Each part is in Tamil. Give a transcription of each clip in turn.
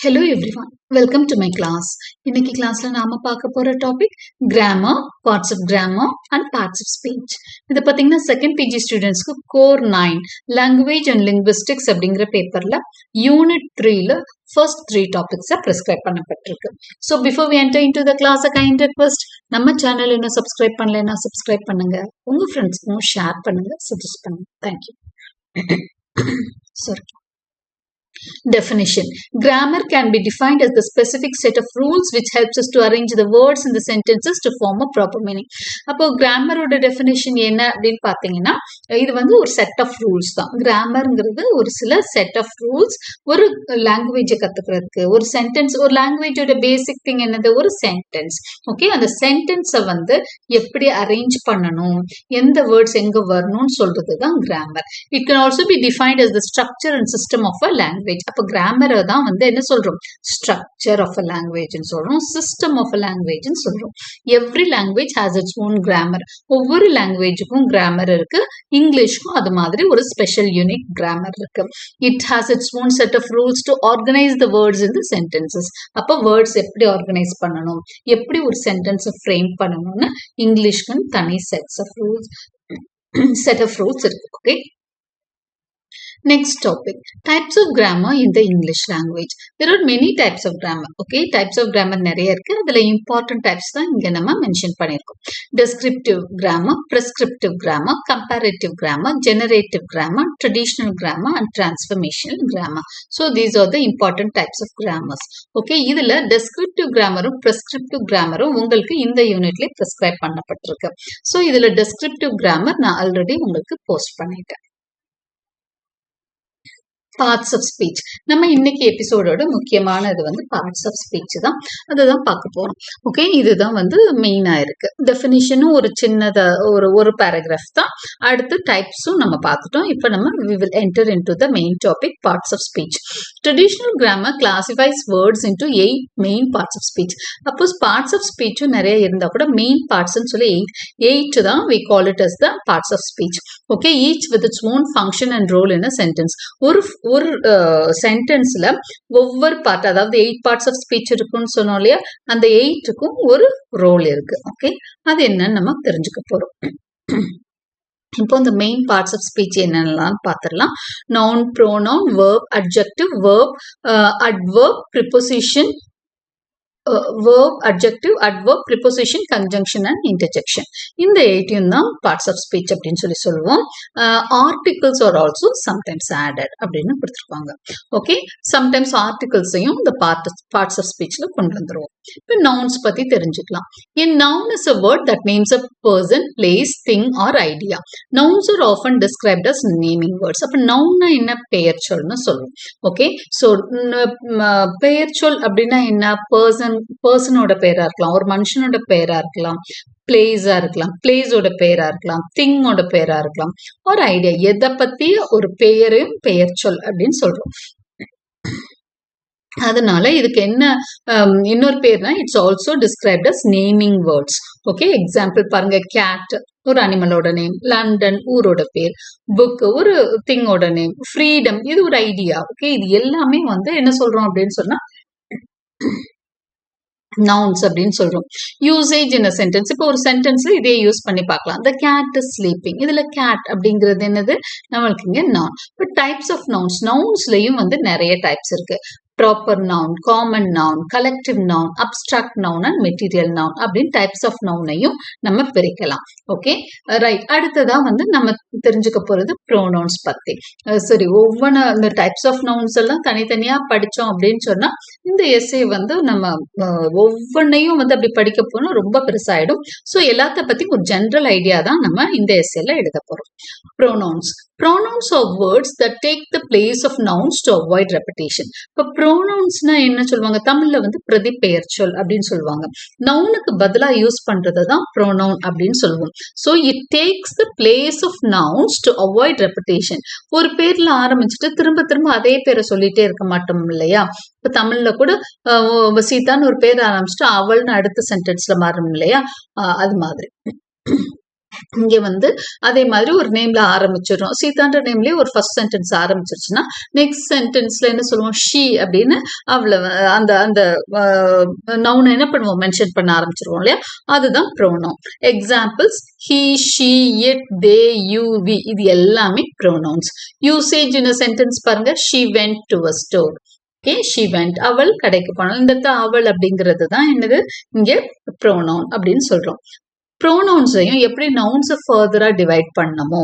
Hello everyone welcome to my class இன்னைக்கு கிளாஸ்ல நாம பார்க்க போற topic grammar parts of grammar and parts of speech இது பாத்தீங்கன்னா செகண்ட் பிஜி ஸ்டூடெண்ட்ஸ்க்கு core nine language and linguistics அப்படிங்கிற பேப்பர்ல யூனிட் த்ரீல ஃபர்ஸ்ட் த்ரீ டாபிக்ஸை ப்ரிஸ்கிரைப் பண்ணப்பட்டிருக்கு. So before we enter in to the class kind request நம்ம சேனல் இன்னும் சப்ஸ்கிரைப் பண்ணலன்னா சப்ஸ்கிரைப் பண்ணுங்க. உங்க ஃப்ரெண்ட்ஸ்க்கும் ஷேர் பண்ணுங்க சஜஸ்ட் பண்ணுங்க. Thank you sorry Definition. Grammar can be defined as the specific set of rules which helps us to arrange the words in the sentences to form a proper meaning. அப்போ கிராமரோட டெஃபினேஷன் என்ன அப்படின்னு பார்த்தீங்கன்னா இது வந்து ஒரு செட் ஆஃப் ரூல்ஸ் தான். கிராமர்ங்கிறது ஒரு சில செட் ஆஃப் ரூல்ஸ் ஒரு லாங்குவேஜை கற்றுக்கிறதுக்கு ஒரு சென்டென்ஸ் ஒரு லாங்குவேஜோட பேசிக் திங் என்னது? ஒரு சென்டென்ஸ் ஓகே அந்த சென்டென்ஸை வந்து எப்படி அரேஞ்ச் பண்ணணும்? எந்த வேர்ட்ஸ் எங்கே வரணும்னு சொல்றது தான் grammar it can also be defined as structure structure and system of a language அப்போ கிராமரை தான் வந்து என்ன சொல்றோம்? ஸ்ட்ரக்சர் ஆஃப் அ லாங்குவேஜ்னு சொல்றோம். சிஸ்டம் ஆஃப் அ லாங்குவேஜ்னு சொல்றோம். Every language has its own grammar ஒவ்வொரு லாங்குவேஜுக்கும் கிராமர் இருக்கு. இங்கிலீஷ்க்கும் அது மாதிரி ஒரு ஸ்பெஷல் யூனிக் கிராமர் இருக்கு. It has its own set of rules to organise the words in the sentences அப்போ வேர்ட்ஸ் எப்படி ஆர்கனைஸ் பண்ணணும்? எப்படி ஒரு சென்டென்ஸை ஃப்ரேம் பண்ணணும்னு இங்கிலீஷ்க்குன்னு தனி sets of rules set of rules இருக்கு okay Next topic types of grammar in the English language. There are many types of grammar. Okay, types of grammar நிறைய இருக்கு அதுல important types தான் இங்க நம்ம மென்ஷன் பண்ணியிருக்கோம் descriptive grammar, prescriptive grammar, comparative grammar, generative grammar, traditional grammar and transformational grammar. So these are the important types of grammars. Okay, இதுல descriptive grammarம் prescriptive grammarம் உங்களுக்கு இந்த யூனிட்ல prescribe பண்ணப்பட்டிருக்கு. So இதுல descriptive grammar நான் ஆல்ரெடி உங்களுக்கு போஸ்ட் பண்ணிட்டேன். பார்ட்ஸ் ஆஃப் ஸ்பீச் நம்ம இன்னைக்கு எபிசோடோட முக்கியமானது வந்து பார்ட்ஸ் ஆஃப் ஸ்பீச் தான். அதுதான் பார்க்க போறோம். ஓகே இதுதான் வந்து மெயினாக இருக்கு. டெஃபினிஷனும் ஒரு சின்னதாக ஒரு ஒரு பேராகிராஃப் தான். அடுத்து டைப்ஸும் நம்ம பார்த்துட்டோம். இப்போ நம்ம we will enter in to the main topic parts of speech traditional grammar classifies words into eight main parts of speech oppose parts of ஸ்பீச்சும் நிறைய இருந்தால் கூட மெயின் பார்ட்ஸ்னு சொல்லி எயிட் எயிட் தான் we call it as the parts of speech okay each with its own function and role in a sentence ஒரு ஒரு சென்டென்ஸில் ஒவ்வொரு பார்ட் அதாவது எயிட் பார்ட்ஸ் ஆஃப் ஸ்பீச் இருக்குன்னு சொன்னோம் இல்லையா? அந்த எயிட்டுக்கும் ஒரு ரோல் இருக்கு. ஓகே அது என்னன்னு நம்ம தெரிஞ்சுக்க போகிறோம் இப்போ இந்த மெயின் பார்ட்ஸ் ஆஃப் ஸ்பீச் என்னென்னலாம் பார்த்துடலாம் noun pronoun verb adjective verb adverb preposition verb adjective adverb preposition conjunction and interjection இந்த எயிட்டையும் தான் பார்ட்ஸ் ஆஃப் ஸ்பீச் அப்படின்னு சொல்லி சொல்லுவோம். Articles are also sometimes added அப்படின்னு கொடுத்துருப்பாங்க. ஓகே சம்டைம்ஸ் ஆர்டிகல்ஸையும் இந்த பார்ட் பார்ட்ஸ் ஆஃப் ஸ்பீச்ல கொண்டு வந்துருவோம். இப்போ நவுன்ஸ் பத்தி தெரிஞ்சுக்கலாம். An noun is a word that names a person place thing or idea nouns are often described as naming words அப்போ நவுன்னா என்ன? பெயர் சொல்னு சொல்லுவோம். ஓகே ஸோ பெயர் சொல் அப்படின்னா என்ன? பர்சன் பர்சனோட பேரா இருக்கலாம். ஒரு மனுஷனோட பேரா இருக்கலாம். பிளேஸா இருக்கலாம். பிளேஸோட பேரா இருக்கலாம். திங்கோட பேரா இருக்கலாம். ஒரு ஐடியா எதை பத்தி ஒரு பெயரையும் பெயர் சொல் அப்படின்னு சொல்றோம். அதனால இதுக்கு என்ன இன்னொரு பேர்னா it's also described as naming words okay example பாருங்க. கேட் ஒரு அனிமலோட நேம் லண்டன் ஊரோட பேர். புக் ஒரு திங்கோட நேம் ஃப்ரீடம் இது ஒரு ஐடியா ஓகே இது எல்லாமே வந்து என்ன சொல்றோம் அப்படின்னு சொன்னா நவுன்ஸ் அப்படின்னு சொல்றோம். யூசேஜ் இன் சென்டென்ஸ் இப்போ ஒரு சென்டென்ஸ்ல இதே யூஸ் பண்ணி பார்க்கலாம். த கேட் இஸ் ஸ்லீப்பிங் இதுல கேட் அப்படிங்கிறது என்னது? நம்மளுக்கு இங்க நான் இப்போ டைப்ஸ் ஆஃப் நவுன்ஸ் நவுன்ஸ்லயும் வந்து நிறைய டைப்ஸ் இருக்கு. Proper noun common noun collective noun abstract noun and material noun அப்படின்னு டைப்ஸ் ஆஃப் நவுனையும் நம்ம பிரிக்கலாம். ஓகே ரைட் uh, அடுத்ததா வந்து நம்ம தெரிஞ்சுக்க போறது ப்ரோனவுன்ஸ் பத்தி. Uh, சரி ஒவ்வொன்று இந்த டைப்ஸ் ஆஃப் நவுன்ஸ் எல்லாம் தனித்தனியா படிச்சோம் அப்படின்னு சொன்னா இந்த எஸ்ஏ வந்து நம்ம uh, ஒவ்வொன்றையும் வந்து அப்படி படிக்க போனால் ரொம்ப பெருசாயிடும். ஸோ எல்லாத்த பத்தி ஒரு ஜென்ரல் ஐடியா தான் நம்ம இந்த எஸ்ஏல எழுத போகிறோம் pronouns pronouns of words that take the place of nouns to avoid repetition இப்போ ப்ரொனவுன்ஸ்னா என்ன சொல்லுவாங்க? தமிழ்ல வந்து பிரதி பெயர் சொல் அப்படின்னு சொல்லுவாங்க. நவுனுக்கு பதிலாக யூஸ் பண்றது தான் ப்ரோனவுன் அப்படின்னு சொல்லுவோம். So it takes the place of nouns to avoid repetition ஒரு பேர்ல ஆரம்பிச்சுட்டு திரும்ப திரும்ப அதே பேரை சொல்லிட்டே இருக்க மாட்டோம் இல்லையா? இப்போ தமிழ்ல கூட சீதான்னு ஒரு பேர் ஆரம்பிச்சுட்டு அவள்னு அடுத்த சென்டென்ஸ்ல மாறும் இல்லையா? அது மாதிரி. இங்க வந்து அதே மாதிரி ஒரு நேம்ல ஆரம்பிச்சிடும் சீதான்ற நேம்லயே ஒரு ஃபர்ஸ்ட் சென்டென்ஸ் ஆரம்பிச்சிருச்சுன்னா நெக்ஸ்ட் சென்டென்ஸ்ல என்ன சொல்லுவோம்? ஷீ அப்படின்னு அவளை அந்த அந்த நவுனை என்ன பண்ணுவோம்? மென்ஷன் பண்ண ஆரம்பிச்சிருவோம் இல்லையா? அதுதான் pronoun examples he she it they you we இது எல்லாமே ப்ரோனவுன்ஸ் யூசேஜ் இன் சென்டென்ஸ் பாருங்க. She went to a store okay she went அவள் கடைக்கு போனாள். இந்த அவள் அப்படிங்கிறது தான் என்னது? இங்க ப்ரோனவுன் அப்படின்னு சொல்றோம். ப்ரோனவுன்ஸையும் எப்படி நவுன்ஸை ஃபர்தரா டிவைட் பண்ணமோ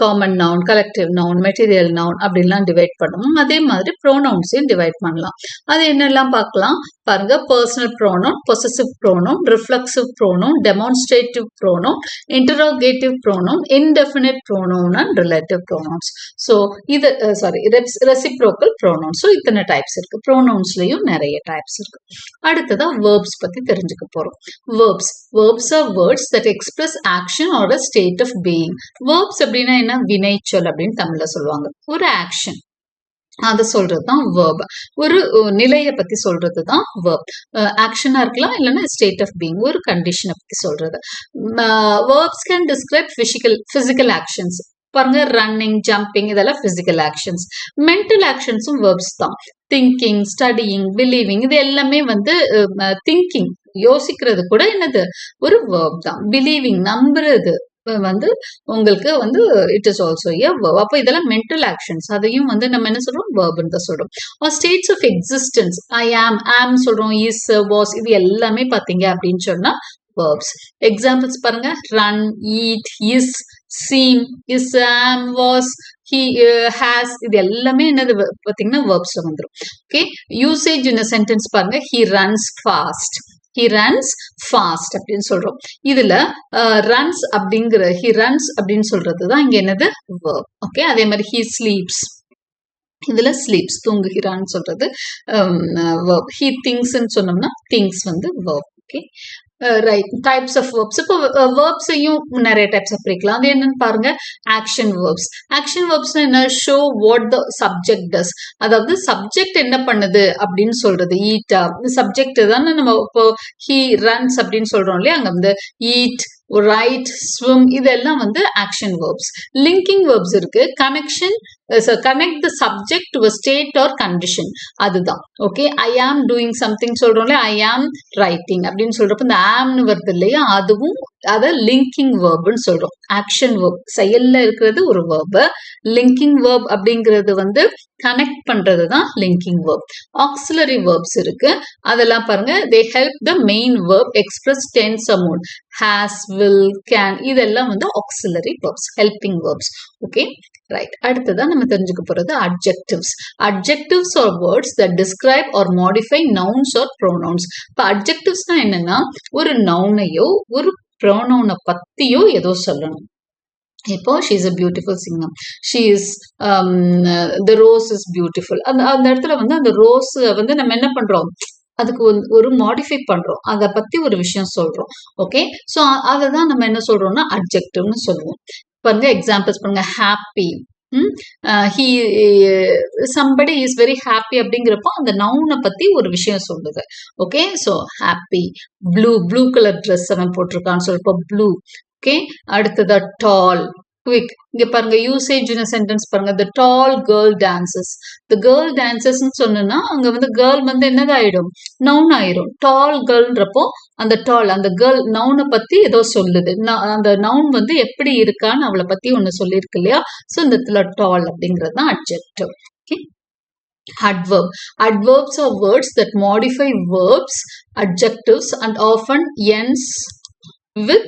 common noun collective noun material noun அப்படின்லாம் டிவைட் பண்ணணும் அதே மாதிரி ப்ரோனவுன்ஸையும் டிவைட் பண்ணலாம். அது என்னெல்லாம் பார்க்கலாம்? பாருங்க personal pronoun possessive pronoun reflexive pronoun demonstrative pronoun interrogative pronoun indefinite pronoun and relative pronouns so இது சாரி ரெசிப்ரோக்கல் ப்ரோனவுன் ஸோ இத்தனை டைப்ஸ் இருக்கு. ப்ரோனோன்ஸ்லையும் நிறைய டைப்ஸ் இருக்கு. அடுத்ததா வேர்ப்ஸ் பத்தி தெரிஞ்சுக்க போறோம். Verbs verbs are words that express action or a state of being verbs அப்படின்னா என்ன? வினைச்சொல் அப்படின்னு தமிழ்ல சொல்லுவாங்க. ஒரு ஆக்ஷன் அதை சொல்றது தான் வேர்ப் ஒரு நிலையை பத்தி சொல்றது தான் வேர்ப் ஆக்ஷனா இருக்கலாம் இல்லைன்னா ஸ்டேட் ஆஃப் பீயிங் ஒரு கண்டிஷனை பத்தி சொல்றது. Verbs can describe physical physical actions பாருங்க ரன்னிங் ஜம்பிங் இதெல்லாம் பிசிக்கல் ஆக்ஷன்ஸ் மென்டல் ஆக்ஷன்ஸும் வேர்ப்ஸ் தான். திங்கிங் ஸ்டடியிங் பிலீவிங் இது எல்லாமே வந்து திங்கிங் யோசிக்கிறது கூட என்னது? ஒரு வேர்ப் தான். பிலீவிங் நம்புறது வந்து உங்களுக்கு வந்து it is also a verb அப்போ இதெல்லாம் மென்டல் ஆக்ஷன்ஸ் அதையும் வந்து நம்ம என்ன சொல்றோம்? வேர்ப்னு தான் சொல்றோம். ஸ்டேட்ஸ் ஆஃப் எக்ஸிஸ்டன்ஸ் ஐ ஆம் ஆம் சொல்றோம். இஸ் வாஸ் இது எல்லாமே பாத்தீங்க அப்படின்னு சொன்னா வேர்ப்ஸ் எக்ஸாம்பிள்ஸ் பாருங்க. Run eat is seem is am was he has இது எல்லாமே என்னது? பார்த்தீங்கன்னா பாத்தீங்கன்னா வந்துடும் ஓகே யூசேஜ் இந்த சென்டென்ஸ் பாருங்க. He runs fast he runs fast அப்படின்னு சொல்றோம். இதுல uh, ரன்ஸ் அப்படிங்கிற ஹி ரன்ஸ் அப்படின்னு சொல்றது தான் இங்க என்னது? Verb. ஓகே அதே மாதிரி ஹி ஸ்லீப்ஸ் இதுல ஸ்லீப்ஸ் தூங்குகிறான்னு சொல்றது um, uh, verb. ஹி திங்ஸ்ன்னு சொன்னோம்னா திங்ஸ் வந்து verb. Okay right types of verbs இப்போ வேர்ப்ஸையும் நிறைய டைப்ஸ் ஆஃப் பிரிக்கலாம் அது என்னன்னு பாருங்க. ஆக்ஷன் வேர்ப்ஸ் ஆக்ஷன் வேர்ப்ஸ் என்ன? Show what the subject does அதாவது சப்ஜெக்ட் என்ன பண்ணுது அப்படின்னு சொல்றது. ஈட்டா சப்ஜெக்ட் தானே நம்ம இப்போ ஹீ ரன்ஸ் அப்படின்னு சொல்றோம் இல்லையா? அங்க வந்து ஈட் ரைட் ஸ்விம் இதெல்லாம் வந்து ஆக்ஷன் வேர்ப்ஸ் லிங்கிங் வேர்ப்ஸ் இருக்கு. Connection connect the subject to state or condition அதுதான். Okay I am doing something சொல்றோம்ல ஐ ஆம் ரைட்டிங் அப்படின்னு சொல்றப்ப இந்த ஆம்னு வருது இல்லையா? அதுவும் அதை லிங்கிங் வேர்புன்னு சொல்றோம். ஆக்ஷன் வேர்ப் செயல்ல இருக்கிறது ஒரு வேர்பு லிங்கிங் வேர்ப் அப்படிங்கிறது வந்து கனெக்ட் பண்றது தான் லிங்கிங் வேர்ப் ஆக்சிலரி வேர்ப்ஸ் இருக்கு. அதெல்லாம் பாருங்க. They help the main verb express tense amount has will can இதெல்லாம் வந்து auxiliary verbs helping verbs okay right அடுத்ததான் நம்ம தெரிஞ்சுக்க போறது adjectives adjectives are words that describe or modify nouns or pronouns இப்போ அட்ஜெக்டிவ்ஸ்னா என்னன்னா ஒரு நவுனையோ ஒரு ப்ரோனவுனை பத்தியோ ஏதோ சொல்லணும். இப்போ ஷீ இஸ் அ பியூட்டிஃபுல் சிங்கம் she is the rose is beautiful அந்த அந்த இடத்துல வந்து அந்த ரோஸ் வந்து நம்ம என்ன பண்றோம்? அதுக்கு ஒரு- மாடிஃபை பண்றோம். அதை பத்தி ஒரு விஷயம் சொல்றோம். ஓகே ஸோ அதை தான் நம்ம என்ன சொல்றோம்னா அட்ஜெக்டிவ்னு சொல்லுவோம். பாருங்க எக்ஸாம்பிள்ஸ் பாருங்க happy he somebody is very happy அப்படிங்கிறப்போ அந்த நவுனை பத்தி ஒரு விஷயம் சொல்லுது. Okay so happy blue blue colour dress அவன் போட்டிருக்கான்னு சொல்றப்போ ப்ளூ ஓகே அடுத்ததா டால் குவிக் இங்க பாருங்க யூசேஜ் சென்டென்ஸ் பாருங்க. The tall girl dances the girl டான்சஸ்ன்னு சொன்னா அங்க வந்து கேர்ள் வந்து என்னதாயிடும்? நவுன் ஆயிரும். டால் கேர்ள்ன்றப்போ அந்த டால் அந்த கேர்ள் நவுனை பத்தி ஏதோ சொல்லுது. ந- அந்த நவுன் வந்து எப்படி இருக்கான்னு அவளை பத்தி ஒண்ணு சொல்லியிருக்கு இல்லையா? ஸோ இந்த இடத்துல டால் அப்படிங்கிறது தான் adjective okay adverb. Adverbs are words that modify verbs adjectives and often ends with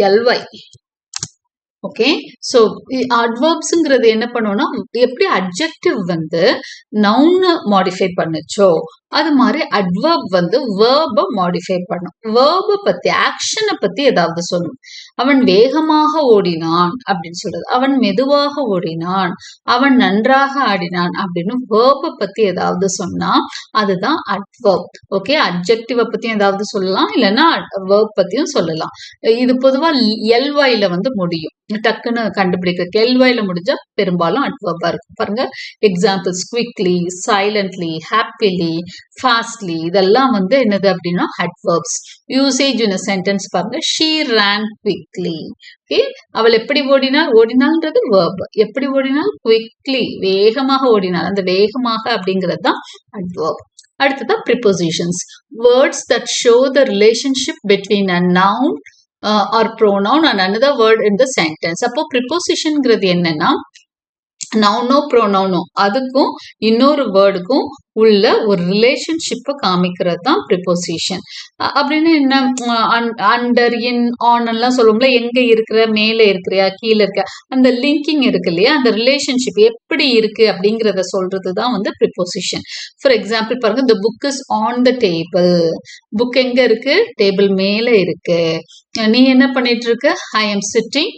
ly okay so அட்வர்ப்ஸுங்கிறது என்ன பண்ணுவோம்னா எப்படி அட்ஜெக்டிவ் வந்து நவுனை மாடிஃபை பண்ணுச்சோ அது மாதிரி அட்வர்ப் வந்து வேர்பை மாடிஃபை பண்ணும். வேர்பை பத்தி ஆக்ஷனை பத்தி ஏதாவது சொல்லணும். அவன் வேகமாக ஓடினான் அப்படின்னு சொல்றது. அவன் மெதுவாக ஓடினான். அவன் நன்றாக ஆடினான் அப்படின்னு வேர்பை பத்தி ஏதாவது சொன்னா அதுதான் அட்வர்ப் ஓகே அட்ஜெக்டிவை பத்தியும் ஏதாவது சொல்லலாம். இல்லைன்னா வேர்ப் பத்தியும் சொல்லலாம். இது பொதுவா எல்வாயில வந்து முடியும். டக்குன்னு கண்டுபிடிக்க எல்வாயில முடிஞ்சா பெரும்பாலும் அட்வர்பா இருக்கும். பாருங்க. Examples quickly silently happily fastly இதெல்லாம் வந்து என்னது அப்படின்னா அட்வர்ப்ஸ் யூசேஜ் இன் சென்டென்ஸ் பாருங்க. ஷீ ரேன் குவிக்லி ஓகே அவள் எப்படி ஓடினாள்? ஓடினாள்ன்றது வேர்ப் எப்படி ஓடினால் குவிக்லி வேகமாக ஓடினாள். அந்த வேகமாக அப்படிங்கிறது தான் அட்வர்ப் அடுத்ததான் prepositions words that show the relationship between a noun or pronoun and another word in the sentence அப்போ ப்ரிப்போசிஷன்ங்கிறது என்னன்னா நவுனோ ப்ரோனவுனோ அதுக்கும் இன்னொரு வேர்டுக்கும் உள்ள ஒரு ரிலேஷன்ஷிப்பை காமிக்கிறது தான் ப்ரிப்போசிஷன் அப்படின்னு என்ன? அண்டர் இன் ஆன் எல்லாம் சொல்லுவோம்ல எங்க இருக்கிற மேலே இருக்கிறியா கீழே இருக்க அந்த லிங்கிங் இருக்கு இல்லையா? அந்த ரிலேஷன்ஷிப் எப்படி இருக்கு அப்படிங்கிறத சொல்றது தான் வந்து ப்ரிப்போசிஷன் ஃபார் எக்ஸாம்பிள் பாருங்க the book is on the table book எங்க இருக்கு? டேபிள் மேலே இருக்கு. நீ என்ன பண்ணிட்டு இருக்க? I am sitting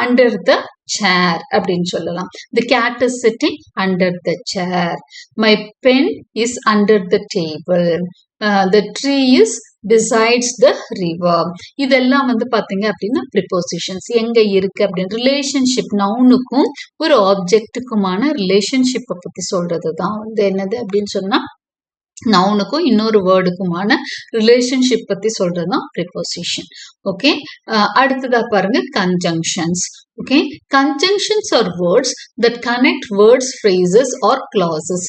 under the chair அப்படின்னு சொல்லலாம். The cat is sitting under the chair my pen is under the table the tree is besides the river இதெல்லாம் வந்து பாத்தீங்க அப்படின்னா ப்ரிப்போசிஷன்ஸ் எங்க இருக்கு அப்படின்னு ரிலேஷன்ஷிப் நவுனுக்கும் ஒரு ஆப்ஜெக்டுக்குமான ரிலேஷன்ஷிப்பை பத்தி சொல்றது தான் வந்து என்னது அப்படின்னு சொன்னா நவுனுக்கும் இன்னொரு வேர்டுக்குமான ரிலேஷன்ஷிப் பத்தி சொல்றது தான் ப்ரிப்போசிஷன் ஓகே அடுத்ததா பாருங்க conjunctions okay conjunctions are words that connect words phrases or clauses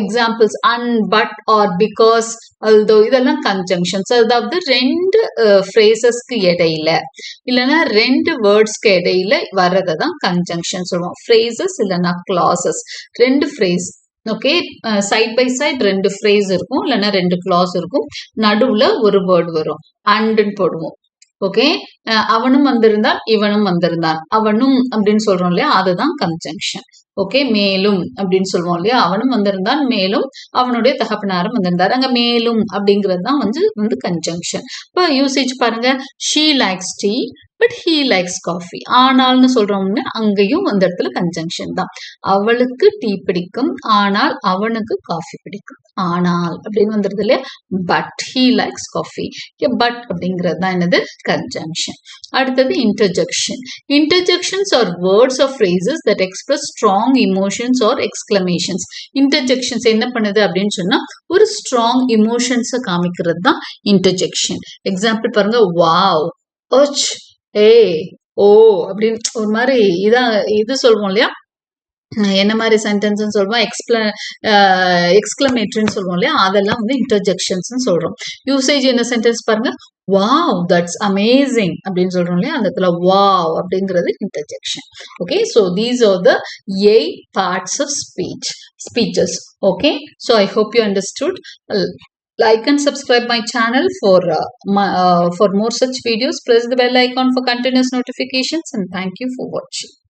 examples and but or because although இதெல்லாம் கன்ஜங்ஷன்ஸ் அதாவது ரெண்டு ஃப்ரேசஸ்க்கு இடையில. இல்லைன்னா ரெண்டு வேர்ட்ஸ்க்கு இடையில வர்றதை தான் கன்ஜங்ஷன் சொல்லுவோம். ஃப்ரேசஸ் இல்லைன்னா கிளாசஸ் ரெண்டு phrase okay side by side ரெண்டு ஃப்ரேஸ் இருக்கும் இல்லைன்னா ரெண்டு கிளாஸ் இருக்கும். நடுவில் ஒரு வேர்டு வரும். அண்டுன்னு போடுவோம். ஓகே அவனும் வந்திருந்தான் இவனும் வந்திருந்தான் அவனும் அப்படின்னு சொல்றோம் இல்லையா அதுதான் கன்ஜங்ஷன் ஓகே மேலும் அப்படின்னு சொல்லுவோம் இல்லையா அவனும் வந்திருந்தான் மேலும் அவனுடைய தகப்பனாரும் வந்திருந்தார். அங்க மேலும் அப்படிங்கிறது தான் வந்து வந்து கன்ஜங்ஷன் இப்போ யூசேஜ் பாருங்க she likes tea but he likes coffee ஆனால்னு சொல்றோம்னு அங்கேயும் அந்த இடத்துல கன்ஜங்ஷன் தான். அவளுக்கு டீ பிடிக்கும். ஆனால் அவனுக்கு காஃபி பிடிக்கும். ஆனால் அப்படின்னு வந்துடுது இல்லையா? But he likes coffee but அப்படிங்கிறது தான் என்னது? கன்ஜங்ஷன் அடுத்தது interjection interjections are words of phrases that express strong emotions are exclamations interjections என்ன பண்ணுது அப்படின்னு சொன்னால் ஒரு ஸ்ட்ராங் இமோஷன்ஸை காமிக்கிறது தான் இன்டர்ஜெக்ஷன் எக்ஸாம்பிள் பாருங்க வாவ் ஒச் ஏ ஓ அப்படின்னு ஒரு மாதிரி இதான் இது சொல்லுவோம் இல்லையா? என்ன மாதிரி சென்டென்ஸ்னு சொல்லுவோம் எக்ஸ்பிள எக்ஸ்கிளமேட்ரின்னு சொல்லுவோம் இல்லையா? அதெல்லாம் வந்து இன்டர்ஜெக்ஷன்ஸ்னு சொல்றோம். யூசேஜ் என்ன சென்டென்ஸ் பாருங்க? வாவ் தட்ஸ் அமேசிங் அப்படின்னு சொல்றோம் இல்லையா? அந்த இடத்துல வாவ் அப்படிங்கிறது interjection okay so these are the eight parts of speech speeches okay so I hope you understood like and subscribe my channel for uh, my, uh, for more such videos. Press the bell icon for continuous notifications and thank you for watching